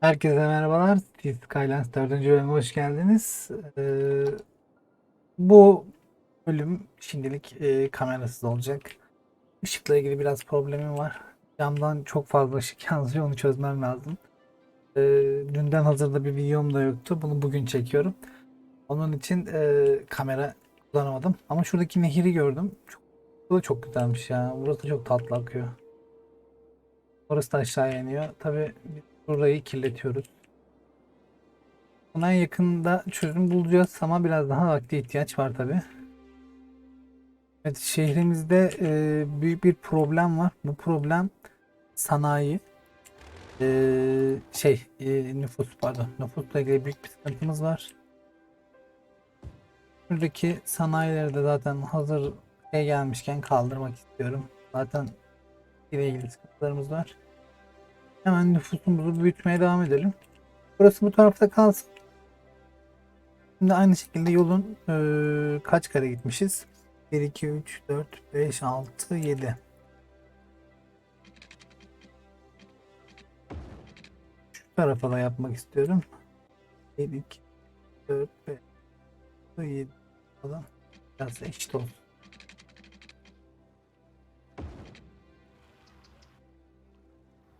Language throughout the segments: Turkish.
Herkese merhabalar. Cities Skylines 4. bölüme hoş geldiniz. Ee, bu bölüm şimdilik e, kamerasız olacak. Işıkla ilgili biraz problemim var. Camdan çok fazla ışık yansıyor. Onu çözmem lazım. Ee, dünden hazırda bir videom da yoktu. Bunu bugün çekiyorum. Onun için e, kamera kullanamadım. Ama şuradaki nehri gördüm. Çok, bu da çok güzelmiş ya. Burası çok tatlı akıyor. Orası da aşağıya iniyor. Tabii burayı kirletiyoruz. Buna yakında çözüm bulacağız ama biraz daha vakti ihtiyaç var tabi. Evet şehrimizde e, büyük bir problem var. Bu problem sanayi e, şey e, nüfus pardon nüfusla ilgili büyük bir sıkıntımız var. Buradaki sanayileri de zaten hazır şey gelmişken kaldırmak istiyorum. Zaten ile ilgili sıkıntılarımız var. Hemen nüfusumuzu büyütmeye devam edelim. Burası bu tarafta kalsın. Şimdi aynı şekilde yolun eee, kaç kare gitmişiz? 1, 2, 3, 4, 5, 6, 7. Şu tarafa da yapmak istiyorum. 1, 2, 4, 5, 7 falan. Biraz eşit olsun.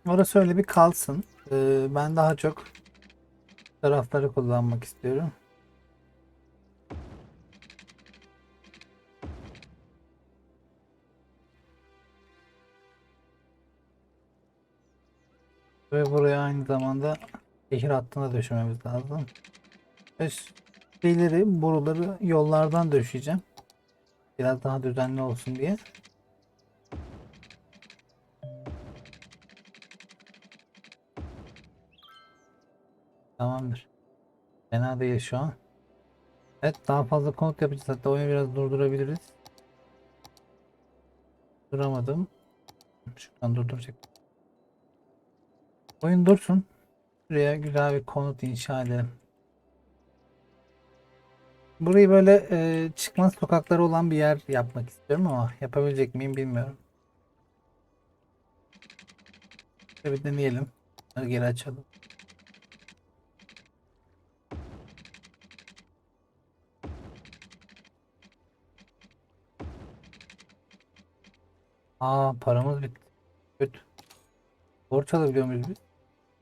Orası öyle bir kalsın. Ee, ben daha çok tarafları kullanmak istiyorum. Ve buraya aynı zamanda şehir hattına döşememiz lazım. Ve şeyleri, boruları yollardan döşeyeceğim. Biraz daha düzenli olsun diye. Tamamdır. Fena değil şu an. Evet daha fazla konut yapacağız. Hatta oyunu biraz durdurabiliriz. Duramadım. Şuradan durduracak. Oyun dursun. Buraya güzel bir konut inşa edelim. Burayı böyle e, çıkmaz sokakları olan bir yer yapmak istiyorum ama yapabilecek miyim bilmiyorum. Bir deneyelim. Geri açalım. Aa paramız bitti. Kötü. Borç alabiliyor muyuz biz?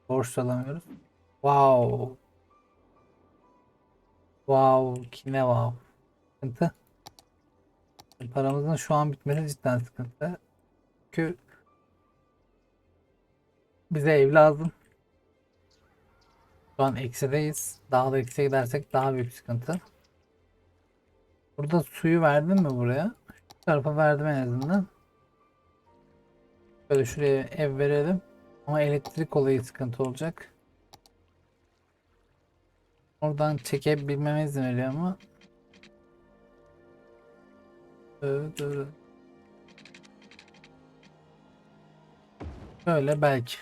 Borç alamıyoruz. Wow. Wow. Kine wow. Sıkıntı. Paramızın şu an bitmesi cidden sıkıntı. Çünkü bize ev lazım. Şu an eksideyiz. Daha da eksiye gidersek daha büyük sıkıntı. Burada suyu verdim mi buraya? Şu tarafa verdim en azından. Böyle şuraya ev verelim. Ama elektrik olayı sıkıntı olacak. Oradan çekebilmeme izin ama. Evet, evet. Böyle belki.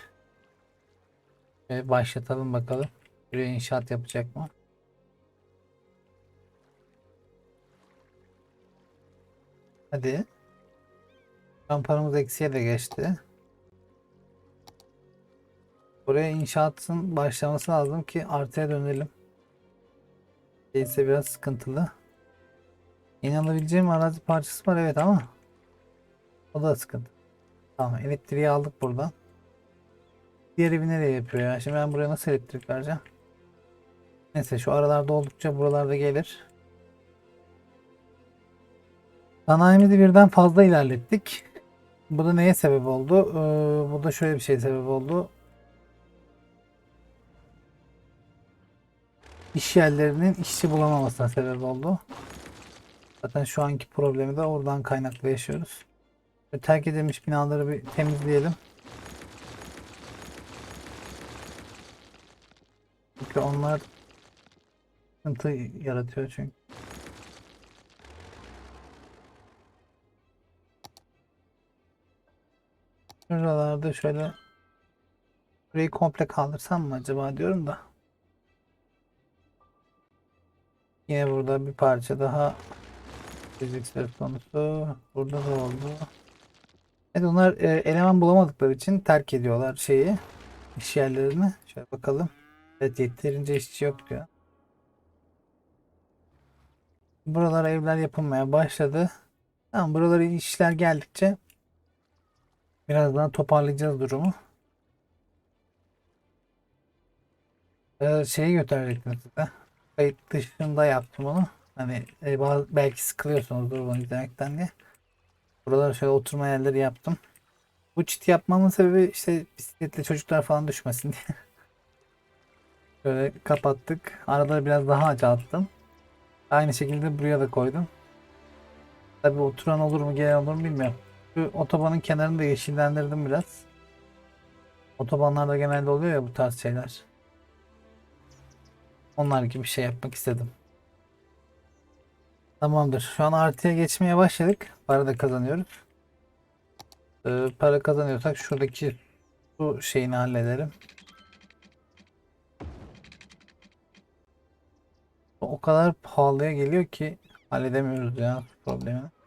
Şöyle başlatalım bakalım. Buraya inşaat yapacak mı? Hadi. An paramız eksiye de geçti. Buraya inşaatın başlaması lazım ki artıya dönelim. Değilse biraz sıkıntılı. Yeni alabileceğim arazi parçası var evet ama o da sıkıntı. Tamam elektriği aldık buradan. Diğer evi nereye yapıyor ya? Şimdi ben buraya nasıl elektrik vereceğim? Neyse şu aralarda oldukça buralarda gelir. Sanayimizi birden fazla ilerlettik. Bu da neye sebep oldu? Ee, bu da şöyle bir şey sebep oldu. İş yerlerinin işçi bulamamasına sebep oldu. Zaten şu anki problemi de oradan kaynaklı yaşıyoruz. Ve terk edilmiş binaları bir temizleyelim. Çünkü onlar sıkıntı yaratıyor çünkü. Şuralarda şöyle burayı komple kaldırsam mı acaba diyorum da. Yine burada bir parça daha fizik söz konusu. Burada da oldu. Evet onlar e, eleman bulamadıkları için terk ediyorlar şeyi. iş yerlerini. Şöyle bakalım. Evet yeterince işçi yok diyor. Buralara evler yapılmaya başladı. Tamam buralara işler geldikçe biraz daha toparlayacağız durumu. Ee, şeyi götürecektim size. Kayıt dışında yaptım onu. Hani e, bazı, belki sıkılıyorsunuzdur bunu izlemekten diye. Buralara şöyle oturma yerleri yaptım. Bu çit yapmamın sebebi işte bisikletle çocuklar falan düşmesin diye. Böyle kapattık. Araları biraz daha açalttım. Aynı şekilde buraya da koydum. Tabi oturan olur mu gelen olur mu bilmiyorum. Şu otobanın kenarını da yeşillendirdim biraz. Otobanlarda genelde oluyor ya bu tarz şeyler. Onlar gibi bir şey yapmak istedim. Tamamdır. Şu an artıya geçmeye başladık. Para da kazanıyoruz. Ee, para kazanıyorsak şuradaki su şeyini halledelim. O kadar pahalıya geliyor ki halledemiyoruz ya su problemini.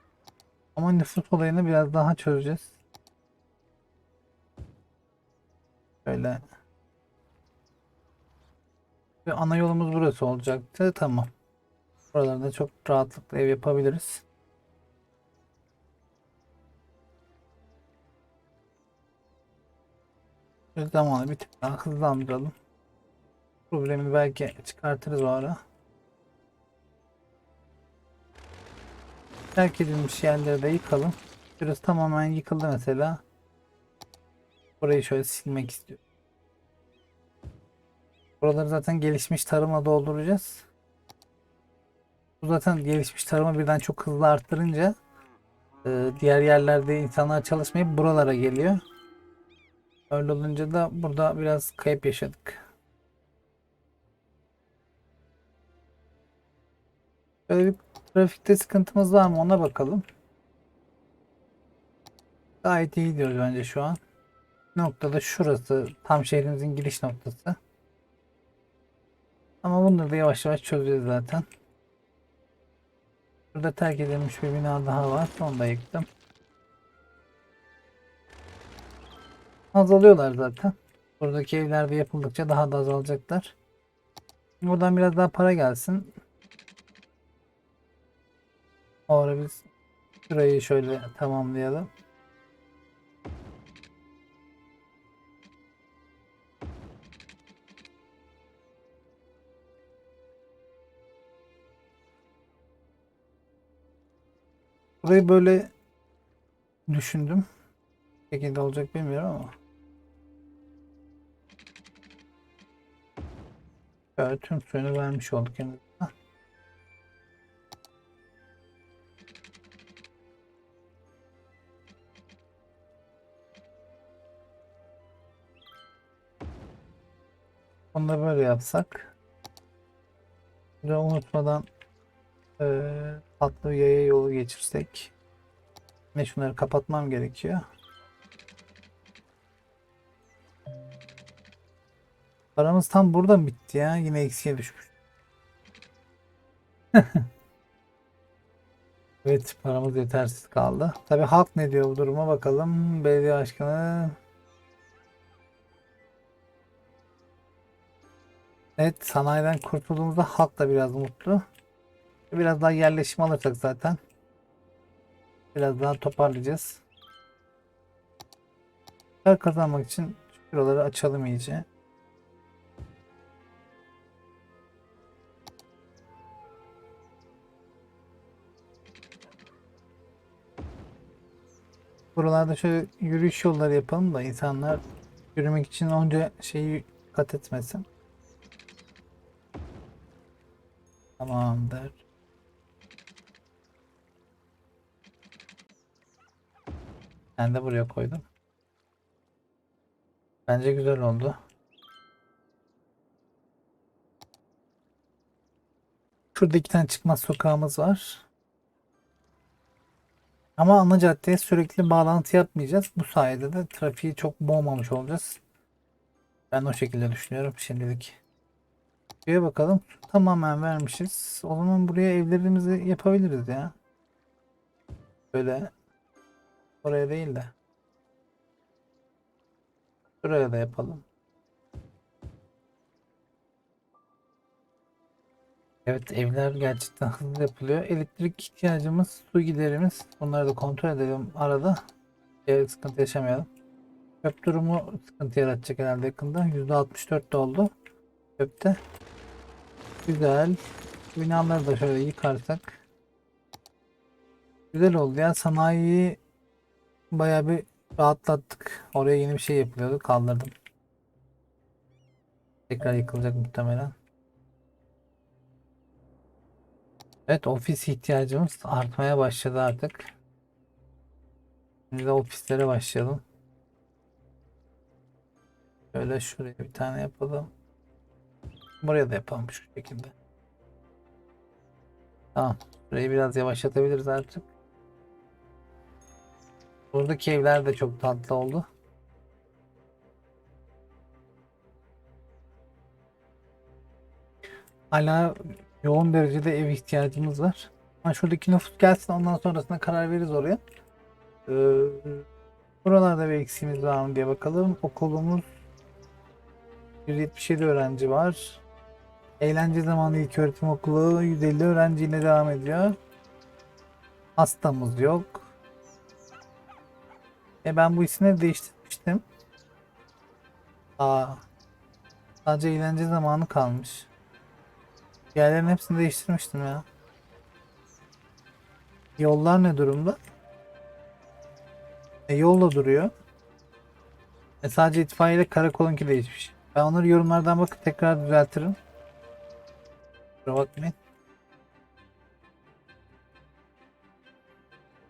Ama nüfus olayını biraz daha çözeceğiz. Böyle. Ve ana yolumuz burası olacaktı. Tamam. Buralarda çok rahatlıkla ev yapabiliriz. Zamanı bir tık daha hızlandıralım. Problemi belki çıkartırız o ara. Terk edilmiş yerleri de yıkalım. Burası tamamen yıkıldı mesela. Burayı şöyle silmek istiyorum. Buraları zaten gelişmiş tarıma dolduracağız. Bu zaten gelişmiş tarımı birden çok hızlı arttırınca e, diğer yerlerde insanlar çalışmayıp buralara geliyor. Öyle olunca da burada biraz kayıp yaşadık. Böyle bir trafikte sıkıntımız var mı ona bakalım. Gayet iyi gidiyoruz bence şu an. Noktada şurası tam şehrimizin giriş noktası. Ama bunları da yavaş yavaş çözeceğiz zaten. Burada terk edilmiş bir bina daha var. Onu da yıktım. Azalıyorlar zaten. Buradaki evlerde yapıldıkça daha da azalacaklar. Buradan biraz daha para gelsin. O ara biz şurayı şöyle tamamlayalım. Burayı böyle düşündüm. Ne şekilde olacak bilmiyorum ama. Böyle tüm suyunu vermiş olduk en azından. Onu da böyle yapsak. De unutmadan eee Atlı yaya yolu geçirsek. Ve şunları kapatmam gerekiyor. Paramız tam burada mı bitti ya? Yine eksiye düşmüş. evet paramız yetersiz kaldı. Tabi halk ne diyor bu duruma bakalım. Belediye başkanı Evet sanayiden kurtulduğumuzda halk da biraz mutlu. Biraz daha yerleşim alırsak zaten biraz daha toparlayacağız. Kar kazanmak için şuraları açalım iyice. Buralarda şöyle yürüyüş yolları yapalım da insanlar yürümek için onca şeyi kat etmesin. Tamamdır. Ben de buraya koydum. Bence güzel oldu. Şurada iki tane çıkmaz sokağımız var. Ama ana caddeye sürekli bağlantı yapmayacağız. Bu sayede de trafiği çok boğmamış olacağız. Ben o şekilde düşünüyorum şimdilik. Şeye bakalım. Tamamen vermişiz. O zaman buraya evlerimizi yapabiliriz ya. Böyle. Oraya değil de. Şuraya da yapalım. Evet evler gerçekten hızlı yapılıyor. Elektrik ihtiyacımız, su giderimiz. Bunları da kontrol edelim arada. Eğer sıkıntı yaşamayalım. Çöp durumu sıkıntı yaratacak herhalde yakında. %64 de oldu. Çöpte. Güzel. Binaları da şöyle yıkarsak. Güzel oldu ya. Sanayiyi bayağı bir rahatlattık. Oraya yeni bir şey yapılıyordu. Kaldırdım. Tekrar yıkılacak muhtemelen. Evet ofis ihtiyacımız artmaya başladı artık. Şimdi de ofislere başlayalım. Şöyle şuraya bir tane yapalım. Buraya da yapalım şu şekilde. Tamam. Burayı biraz yavaşlatabiliriz artık. Buradaki evler de çok tatlı oldu. Hala yoğun derecede ev ihtiyacımız var. Ama şuradaki nüfus gelsin ondan sonrasında karar veririz oraya. Ee, buralarda bir eksiğimiz var mı diye bakalım. Okulumuz 177 öğrenci var. Eğlence zamanı ilk öğretim okulu 150 öğrenciyle devam ediyor. Hastamız yok. E ben bu isimleri değiştirmiştim. Aa, sadece eğlence zamanı kalmış. Diğerlerin hepsini değiştirmiştim ya. Yollar ne durumda? E yol da duruyor. E sadece itfaiye ile karakolunki değişmiş. Ben onları yorumlardan bakıp tekrar düzeltirim. Kusura bakmayın.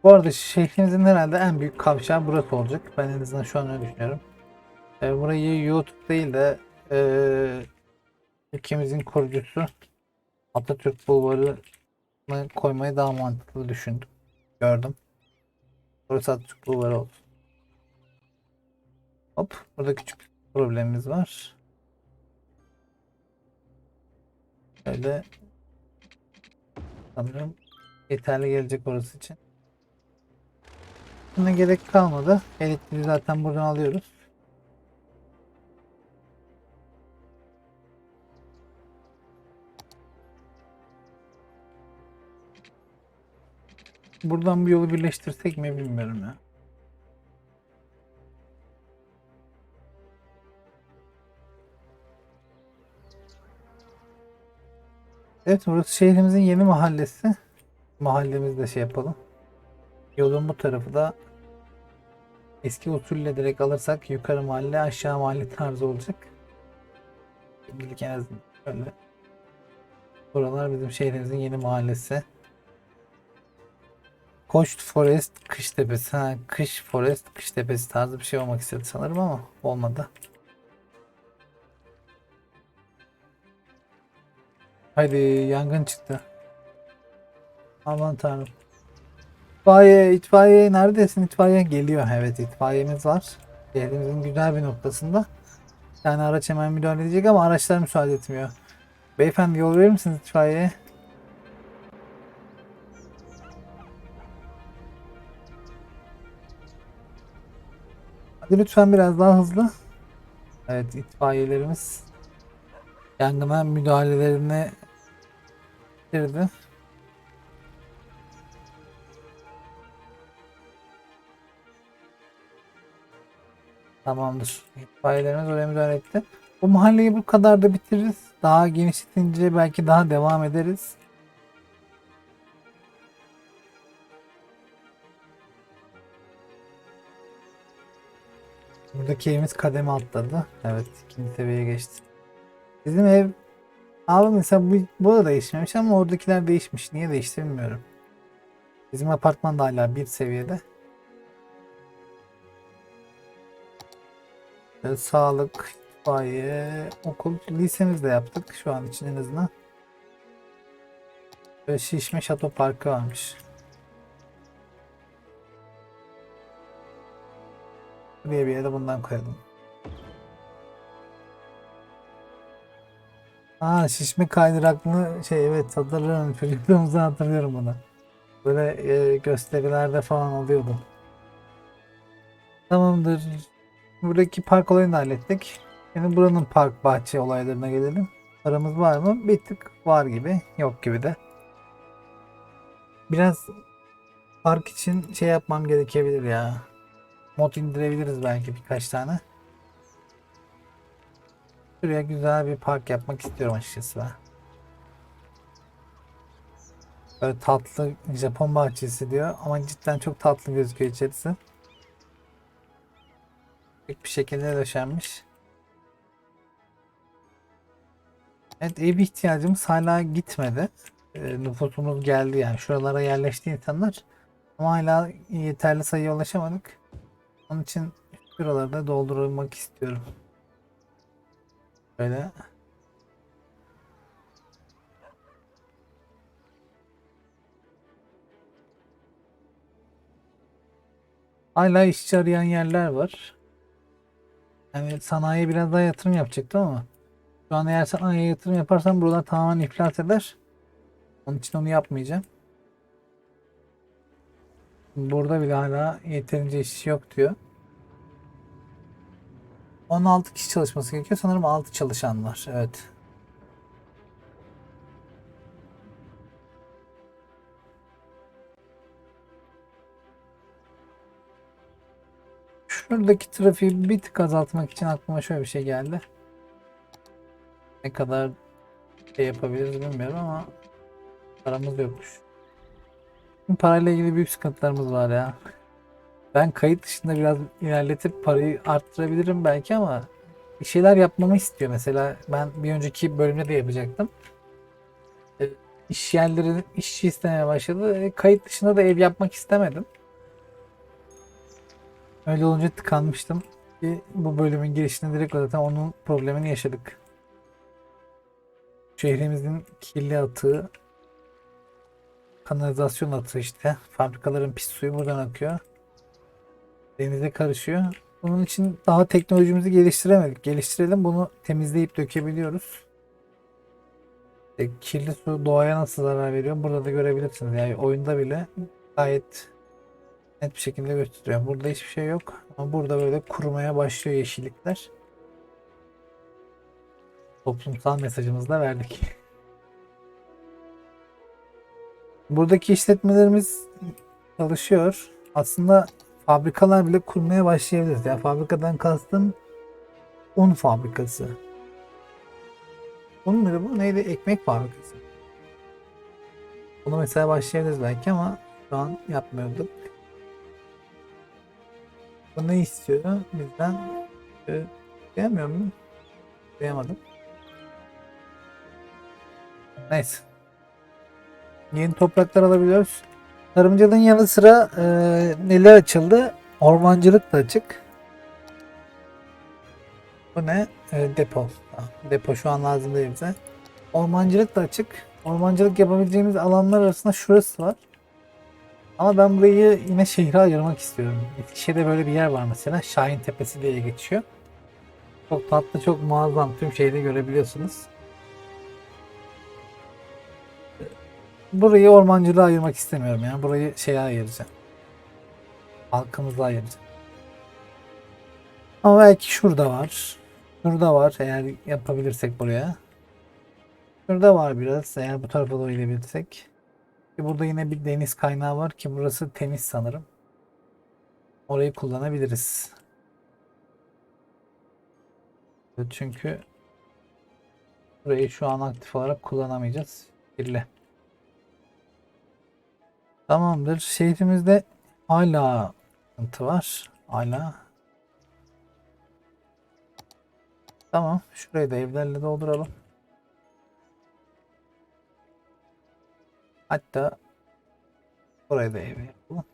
Bu arada şehrimizin herhalde en büyük kavşağı burası olacak. Ben en azından şu an öyle düşünüyorum. E, burayı YouTube değil de e, ülkemizin kurucusu Atatürk Bulvarı'nı koymayı daha mantıklı düşündüm. Gördüm. Burası Atatürk Bulvarı olsun. Hop. Burada küçük problemimiz var. Şöyle sanırım yeterli gelecek orası için. Buna gerek kalmadı. Elektriği zaten buradan alıyoruz. Buradan bir yolu birleştirsek mi bilmiyorum ya. Evet burası şehrimizin yeni mahallesi. Mahallemizde şey yapalım. Yolun bu tarafı da eski usulle direkt alırsak yukarı mahalle aşağı mahalle tarzı olacak. Şimdilik en azından şöyle. Buralar bizim şehrimizin yeni mahallesi. Koç Forest Kış Tepesi. Ha, Kış Forest Kış Tepesi tarzı bir şey olmak istedi sanırım ama olmadı. Haydi yangın çıktı. Aman tanrım. İtfaiye, itfaiye neredesin? İtfaiye geliyor. Evet itfaiyemiz var. Şehrimizin güzel bir noktasında. Bir tane araç hemen müdahale edecek ama araçlar müsaade etmiyor. Beyefendi yol verir misiniz itfaiyeye? Hadi lütfen biraz daha hızlı. Evet itfaiyelerimiz yangına müdahalelerini bitirdi. Tamamdır. İtfaiyelerimiz oraya müdahale etti. Bu mahalleyi bu kadar da bitiririz. Daha genişletince belki daha devam ederiz. Buradaki evimiz kademe atladı. Evet ikinci seviyeye geçti. Bizim ev abi mesela bu, bu da değişmemiş ama oradakiler değişmiş. Niye değişti bilmiyorum. Bizim apartman da hala bir seviyede. Ee, Sağlık, itfaiye, okul, lisemiz de yaptık şu an için en azından. Böyle şişme şato parkı varmış. Buraya bir yere bundan koyalım. Aa şişme kaydıraklı şey evet hatırlıyorum çocukluğumuzdan hatırlıyorum bunu. Böyle e, gösterilerde falan oluyordu. Tamamdır. Buradaki park olayını hallettik. Şimdi buranın park bahçe olaylarına gelelim. paramız var mı? Bir tık var gibi. Yok gibi de. Biraz park için şey yapmam gerekebilir ya. Mod indirebiliriz belki birkaç tane. Şuraya güzel bir park yapmak istiyorum açıkçası ben. Böyle tatlı Japon bahçesi diyor ama cidden çok tatlı gözüküyor içerisi. Büyük bir şekilde döşenmiş. Evet ev ihtiyacımız hala gitmedi. E, nüfusumuz geldi yani şuralara yerleşti insanlar. Ama hala yeterli sayıya ulaşamadık. Onun için şuraları da doldurmak istiyorum. Böyle. Hala işçi arayan yerler var. Yani sanayiye biraz daha yatırım yapacaktım ama şu an eğer sanayiye yatırım yaparsam buralar tamamen iflas eder. Onun için onu yapmayacağım. Burada bile hala yeterince iş yok diyor. 16 kişi çalışması gerekiyor. Sanırım 6 çalışan var. Evet. Şuradaki trafiği bir tık azaltmak için aklıma şöyle bir şey geldi. Ne kadar şey yapabiliriz bilmiyorum ama paramız yokmuş. Parayla ilgili büyük sıkıntılarımız var ya. Ben kayıt dışında biraz ilerletip parayı arttırabilirim belki ama bir şeyler yapmamı istiyor. Mesela ben bir önceki bölümde de yapacaktım. E, İş yerleri işçi istemeye başladı. E, Kayıt dışında da ev yapmak istemedim. Öyle olunca tıkanmıştım. Ki bu bölümün girişinde direkt zaten onun problemini yaşadık. Şehrimizin kirli atığı, kanalizasyon atığı işte. Fabrikaların pis suyu buradan akıyor. Denize karışıyor. Bunun için daha teknolojimizi geliştiremedik. Geliştirelim bunu temizleyip dökebiliyoruz. E, kirli su doğaya nasıl zarar veriyor? Burada da görebilirsiniz. Yani oyunda bile gayet net bir şekilde gösteriyor. Burada hiçbir şey yok. Ama burada böyle kurumaya başlıyor yeşillikler. Toplumsal mesajımızı da verdik. Buradaki işletmelerimiz çalışıyor. Aslında fabrikalar bile kurmaya başlayabiliriz. Yani fabrikadan kastım un fabrikası. Un muydu bu? Neydi? Ekmek fabrikası. Bunu mesela başlayabiliriz belki ama şu an yapmıyorduk. Bu ne istiyor bizden? Ee, diyemiyorum mu? Diyamadım. Neyse. Yeni topraklar alabiliyoruz. Tarımcılığın yanı sıra e, neler açıldı? Ormancılık da açık. Bu ne? E, depo. Depo şu an lazım değil bize. Ormancılık da açık. Ormancılık yapabileceğimiz alanlar arasında şurası var. Ama ben burayı yine şehre ayırmak istiyorum. Eskişehir'de böyle bir yer var mesela. Şahin Tepesi diye geçiyor. Çok tatlı, çok muazzam. Tüm şehri görebiliyorsunuz. Burayı ormancılığa ayırmak istemiyorum yani. Burayı şeye ayıracağım. Halkımıza ayıracağım. Ama belki şurada var. Şurada var eğer yapabilirsek buraya. Şurada var biraz eğer bu tarafa doğru gidebilirsek. Ki Burada yine bir deniz kaynağı var ki burası temiz sanırım. Orayı kullanabiliriz. Çünkü burayı şu an aktif olarak kullanamayacağız. Kirli. Tamamdır. Şehrimizde hala sıkıntı var. Hala. Tamam. Şurayı da evlerle dolduralım. Hatta burayı da ev yapalım.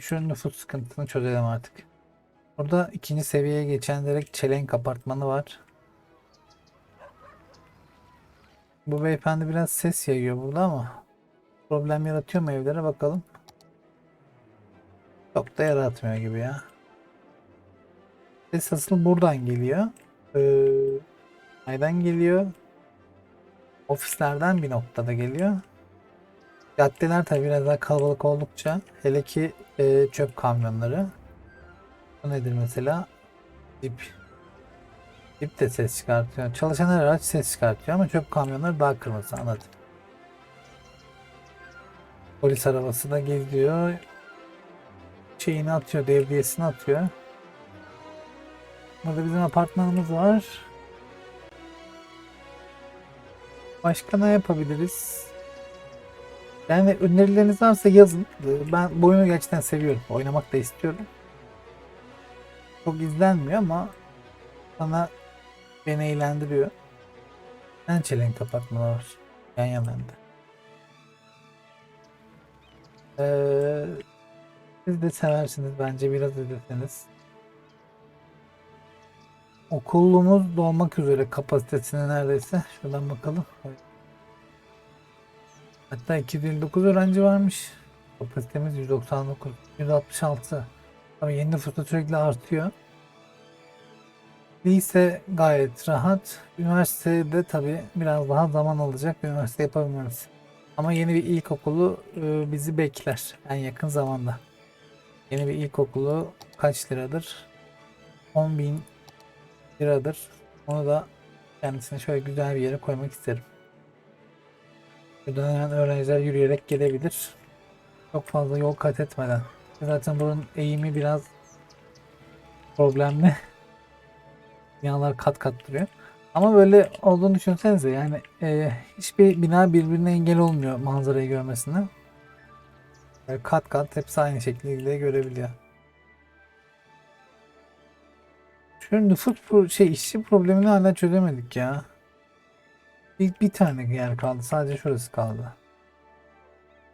Şu nüfus sıkıntısını çözelim artık. Burada ikinci seviyeye geçen direkt çelenk apartmanı var. Bu beyefendi biraz ses yayıyor burada ama problem yaratıyor mu evlere bakalım. Çok da yaratmıyor gibi ya. Ses asıl buradan geliyor. Ee, nereden geliyor? Ofislerden bir noktada geliyor. Caddeler tabi biraz daha kalabalık oldukça hele ki e, çöp kamyonları. Bu nedir mesela? Dip. Tip de ses çıkartıyor. Çalışan her araç ses çıkartıyor ama çöp kamyonları daha kırmızı anladım. Polis arabası da geziyor. Şeyini atıyor, devriyesini atıyor. Burada bizim apartmanımız var. Başka ne yapabiliriz? Yani önerileriniz varsa yazın. Ben bu oyunu gerçekten seviyorum. Oynamak da istiyorum. Çok izlenmiyor ama bana beni eğlendiriyor. En çelenk apartmanı var. Yan yanında. Ee, siz de seversiniz bence biraz izleseniz. Okulumuz dolmak üzere kapasitesine neredeyse. Şuradan bakalım. Hatta 259 öğrenci varmış. Kapasitemiz 199, 166. Ama yeni nüfus da sürekli artıyor. Lise gayet rahat. Üniversitede tabi biraz daha zaman alacak üniversite yapabilmemiz. Ama yeni bir ilkokulu e, bizi bekler en yakın zamanda. Yeni bir ilkokulu kaç liradır? 10 bin liradır. Onu da kendisine şöyle güzel bir yere koymak isterim. Buradan hemen öğrenciler yürüyerek gelebilir. Çok fazla yol kat etmeden. Zaten buranın eğimi biraz problemli. Binalar kat kat duruyor. Ama böyle olduğunu düşünsenize yani e, hiçbir bina birbirine engel olmuyor manzarayı görmesine. Böyle kat kat hepsi aynı şekilde görebiliyor. Şu nüfus pro- şey işçi problemini hala çözemedik ya. Bir, bir tane yer kaldı. Sadece şurası kaldı.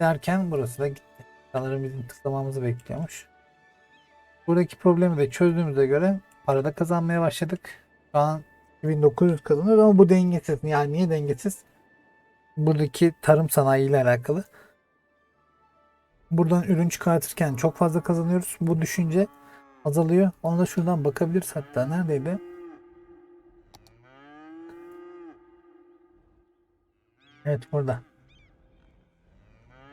Derken burası da gitti. Sanırım bizim tıklamamızı bekliyormuş. Buradaki problemi de çözdüğümüze göre para da kazanmaya başladık. Şu an 2900 kazanıyoruz ama bu dengesiz. Yani niye dengesiz? Buradaki tarım sanayi ile alakalı. Buradan ürün çıkartırken çok fazla kazanıyoruz. Bu düşünce azalıyor. Onu da şuradan bakabiliriz hatta. Neredeydi? Evet burada.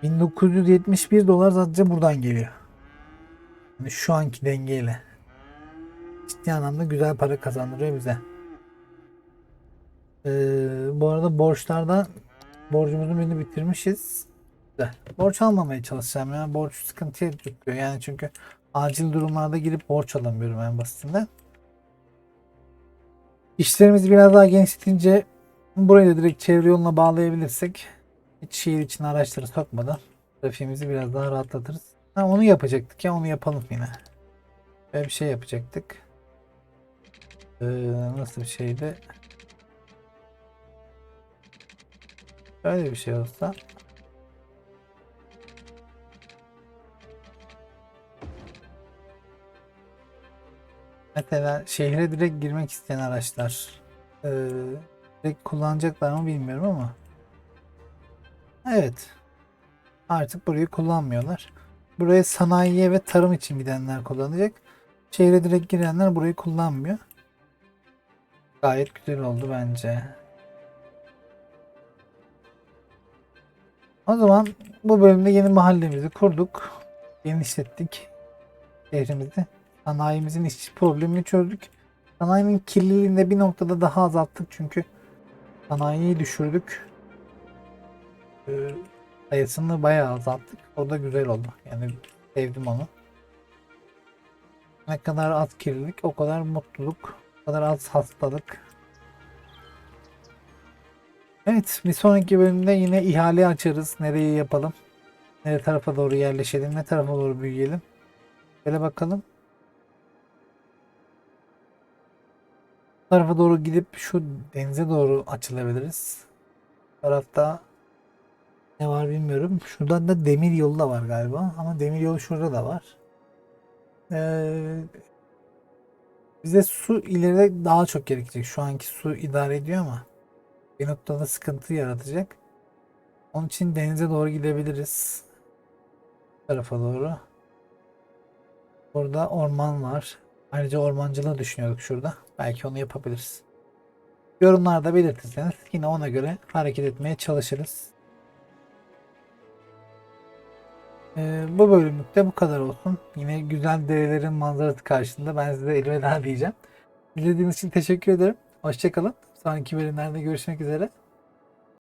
1971 dolar sadece buradan geliyor. Yani şu anki dengeyle. Ciddi anlamda güzel para kazandırıyor bize. Ee, bu arada borçlardan borcumuzun birini bitirmişiz. Borç almamaya çalışacağım ya. Borç sıkıntıya tutuyor. Yani çünkü acil durumlarda girip borç alamıyorum en basitinden. İşlerimizi biraz daha genişletince burayı da direkt çevre yoluna bağlayabilirsek hiç şehir içine araçları sokmadan trafiğimizi biraz daha rahatlatırız. Ha, onu yapacaktık ya onu yapalım yine. Böyle bir şey yapacaktık. Ee, nasıl bir şeydi? Böyle bir şey olsa. Mesela şehre direkt girmek isteyen araçlar ee, direkt kullanacaklar mı bilmiyorum ama evet artık burayı kullanmıyorlar. Buraya sanayiye ve tarım için gidenler kullanacak. Şehre direkt girenler burayı kullanmıyor. Gayet güzel oldu bence. O zaman bu bölümde yeni mahallemizi kurduk. Genişlettik şehrimizi. Sanayimizin işçi problemini çözdük. Sanayinin kirliliğini de bir noktada daha azalttık çünkü sanayiyi düşürdük. Ee, sayısını bayağı azalttık. O da güzel oldu. Yani sevdim onu. Ne kadar az kirlilik o kadar mutluluk. O kadar az hastalık. Evet bir sonraki bölümde yine ihale açarız. Nereyi yapalım? Ne tarafa doğru yerleşelim? Ne tarafa doğru büyüyelim? Böyle bakalım. Bu tarafa doğru gidip şu denize doğru açılabiliriz. Bu tarafta ne var bilmiyorum. Şuradan da demir yolu da var galiba. Ama demir yolu şurada da var. Ee, bize su ileride daha çok gerekecek. Şu anki su idare ediyor ama bir noktada sıkıntı yaratacak. Onun için denize doğru gidebiliriz. Bu tarafa doğru. Burada orman var. Ayrıca ormancılığı düşünüyorduk şurada. Belki onu yapabiliriz. Yorumlarda belirtirseniz yine ona göre hareket etmeye çalışırız. Ee, bu bölümlükte bu kadar olsun. Yine güzel derelerin manzarası karşısında ben size elveda diyeceğim. İzlediğiniz için teşekkür ederim. Hoşçakalın. Sonraki bölümlerde görüşmek üzere.